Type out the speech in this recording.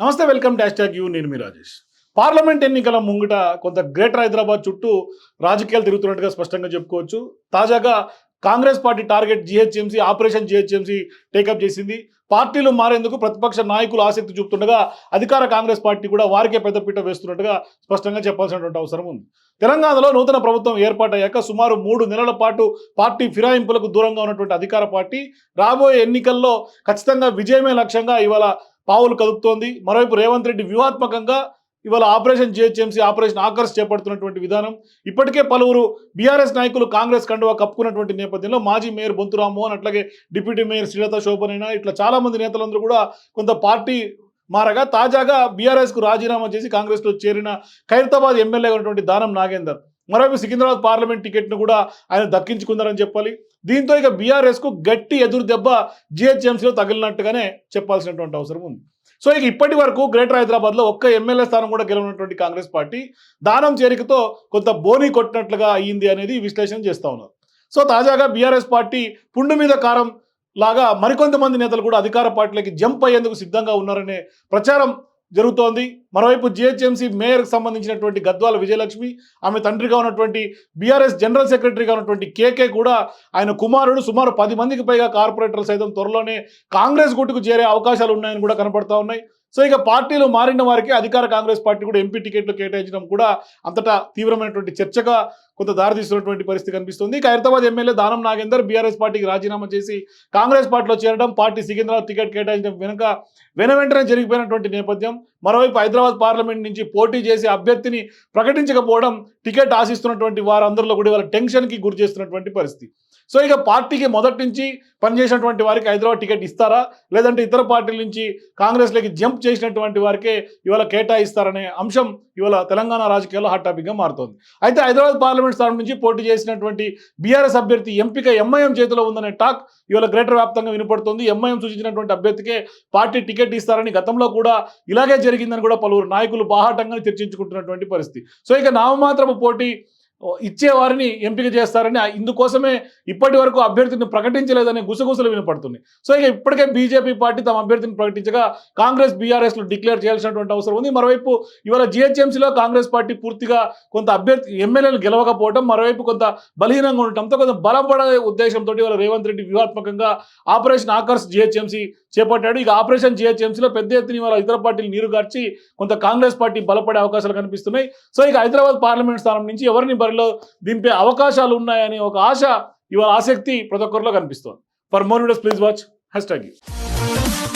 నమస్తే welcome dash tag you నేను మీ Rajesh. Parliament ఎన్నికల ముంగిట కొంత గ్రేటర్ హైదరాబాద్ చుట్టూ రాజకీయాలు తిరుగుతున్నట్టుగా స్పష్టంగా చెప్పుకోవచ్చు. తాజాగా Congress party target GHMC operation GHMC take up చేసింది. పార్టీలు మారేందుకు ప్రతిపక్ష నాయకులు ఆసక్తి చూపుతుండగా అధికార కాంగ్రెస్ పార్టీ కూడా వారికే పెద్దపీట వేస్తున్నట్టుగా స్పష్టంగా చెప్పాల్సినటువంటి అవసరం ఉంది. తెలంగాణలో నూతన ప్రభుత్వం ఏర్పాటయ్యాక సుమారు మూడు నెలల పాటు పార్టీ ఫిరాయింపులకు దూరంగా ఉన్నటువంటి అధికార పార్టీ రాబోయే ఎన్నికల్లో ఖచ్చితంగా విజయమే లక్ష్యంగా ఇవాళ పావులు కదుపుతోంది. మరోవైపు రేవంత్ రెడ్డి వ్యూహాత్మకంగా ఇవాళ ఆపరేషన్ జిహెచ్ఎంసీ ఆపరేషన్ ఆకర్ష్ చేపడుతున్నటువంటి విధానం. ఇప్పటికే పలువురు బీఆర్ఎస్ నాయకులు కాంగ్రెస్ కండువా కప్పుకున్నటువంటి నేపథ్యంలో మాజీ మేయర్ బొంతు రామ్మోహన్ అట్లాగే డిప్యూటీ మేయర్ శ్రీలత శోభనైనా ఇట్లా చాలా మంది నేతలందరూ కూడా కొంత పార్టీ మారగా తాజాగా బీఆర్ఎస్కు రాజీనామా చేసి కాంగ్రెస్లో చేరిన ఖైరతాబాద్ ఎమ్మెల్యే ఉన్నటువంటి దానం నాగేందర్. మరోవైపు సికింద్రాబాద్ పార్లమెంట్ టికెట్ను కూడా ఆయన దక్కించుకున్నారని చెప్పాలి. దీంతో ఇక బీఆర్ఎస్కు గట్టి ఎదురు దెబ్బ జిహెచ్ఎంసీలో తగిలినట్టుగానే చెప్పాల్సినటువంటి అవసరం ఉంది. సో ఇక ఇప్పటి వరకు గ్రేటర్ హైదరాబాద్లో ఒక్క ఎమ్మెల్యే స్థానం కూడా గెలవనటువంటి కాంగ్రెస్ పార్టీ దానం చేరికతో కొంత బోని కొట్టినట్లుగా అయ్యింది అనేది విశ్లేషణ చేస్తా ఉన్నారు. సో తాజాగా బీఆర్ఎస్ పార్టీ పుండు మీద కారం లాగా మరికొంతమంది నేతలు కూడా అధికార పార్టీలకి జంప్ అయ్యేందుకు సిద్ధంగా ఉన్నారనే ప్రచారం జరుగుతోంది. మరోవైపు జిహెచ్ఎంసీ మేయర్కి సంబంధించినటువంటి గద్వాల విజయలక్ష్మి ఆమె తండ్రిగా ఉన్నటువంటి బీఆర్ఎస్ జనరల్ సెక్రటరీగా ఉన్నటువంటి కేకే కూడా ఆయన కుమారుడు సుమారు పది మందికి పైగా కార్పొరేటర్లు సైతం త్వరలోనే కాంగ్రెస్ గుట్టుకు చేరే అవకాశాలు ఉన్నాయని కూడా కనపడతా ఉన్నాయి. సో ఇక పార్టీలు మారిన వారికి అధికార కాంగ్రెస్ పార్టీ కూడా ఎంపీ టికెట్లు కేటాయించడం కూడా అంతటా తీవ్రమైనటువంటి చర్చగా కొంత దారితీస్తున్నటువంటి పరిస్థితి కనిపిస్తుంది. ఇక హైదరాబాద్ ఎమ్మెల్యే దానం నాగేందర్ బీఆర్ఎస్ పార్టీకి రాజీనామా చేసి కాంగ్రెస్ పార్టీలో చేరడం పార్టీ సికింద్రాబాద్ టికెట్ కేటాయించడం వెనుక వెన వెంటనే జరిగిపోయినటువంటి నేపథ్యం. మరోవైపు హైదరాబాద్ పార్లమెంట్ నుంచి పోటీ చేసి అభ్యర్థిని ప్రకటించకపోవడం టికెట్ ఆశిస్తున్నటువంటి వారందరిలో కూడా వాళ్ళ టెన్షన్కి గురి చేస్తున్నటువంటి పరిస్థితి. సో ఇక పార్టీకి మొదటి నుంచి పనిచేసినటువంటి వారికి హైదరాబాద్ టికెట్ ఇస్తారా? లేదంటే ఇతర పార్టీల నుంచి కాంగ్రెస్లోకి జంప్ చేసినటువంటి వారికే ఇవాళ కేటాయిస్తారనే అంశం ఇవాళ తెలంగాణ రాజకీయాల్లో హాట్ టాపిక్గా మారుతోంది. అయితే హైదరాబాద్ పార్లమెంట్ స్థానం నుంచి పోటీ చేసినటువంటి బీఆర్ఎస్ అభ్యర్థి ఎంపిక ఎంఐఎం చేతిలో ఉందనే టాక్ ఇవాళ గ్రేటర్ వ్యాప్తంగా వినపడుతుంది. ఎంఐఎం సూచించినటువంటి అభ్యర్థికే పార్టీ టికెట్ ఇస్తారని గతంలో కూడా ఇలాగే జరిగిందని కూడా పలువురు నాయకులు బాహాటంగా చర్చించుకుంటున్నటువంటి పరిస్థితి. సో ఇక నామమాత్రపు పోటీ ఇచ్చేవారిని ఎంపిక చేస్తారని ఇందుకోసమే ఇప్పటి వరకు అభ్యర్థిని ప్రకటించలేదనే గుసగుసలు వినపడుతున్నాయి. సో ఇక ఇప్పటికే బీజేపీ పార్టీ తమ అభ్యర్థిని ప్రకటించగా కాంగ్రెస్ బీఆర్ఎస్లు డిక్లేర్ చేయాల్సినటువంటి అవసరం ఉంది. మరోవైపు ఇవాళ జిహెచ్ఎంసీలో కాంగ్రెస్ పార్టీ పూర్తిగా కొంత అభ్యర్థి ఎమ్మెల్యేలు గెలవకపోవడం మరోవైపు కొంత బలహీనంగా ఉండటంతో కొంత బలపడే ఉద్దేశంతో ఇవాళ రేవంత్ రెడ్డి వ్యూహాత్మకంగా ఆపరేషన్ ఆకర్ష్ జిహెచ్ఎంసీ చేపట్టాడు. ఇక ఆపరేషన్ జిహెచ్ఎంసీలో పెద్ద ఎత్తున ఇవాళ ఇతర పార్టీలు నీరుగార్చి కొంత కాంగ్రెస్ పార్టీ బలపడే అవకాశాలు కనిపిస్తున్నాయి. సో ఇక హైదరాబాద్ పార్లమెంట్ స్థానం నుంచి ఎవరిని బరిలో దింపే అవకాశాలు ఉన్నాయని ఒక ఆశ ఇవాళ ఆసక్తి ప్రతి ఒక్కరిలో కనిపిస్తోంది. For more videos please watch hashtag